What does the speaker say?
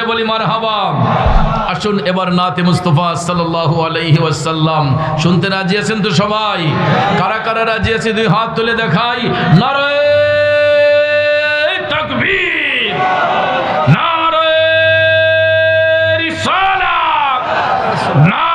জোরে বলি মার হাবাম আসুন এবার নাতে মুস্তফা সাল্লাহ আলহি ওয়াসাল্লাম। শুনতে রাজি আছেন তো সবাই? কারা কারা রাজি আছে, দুই হাত তুলে দেখাই। নারায় না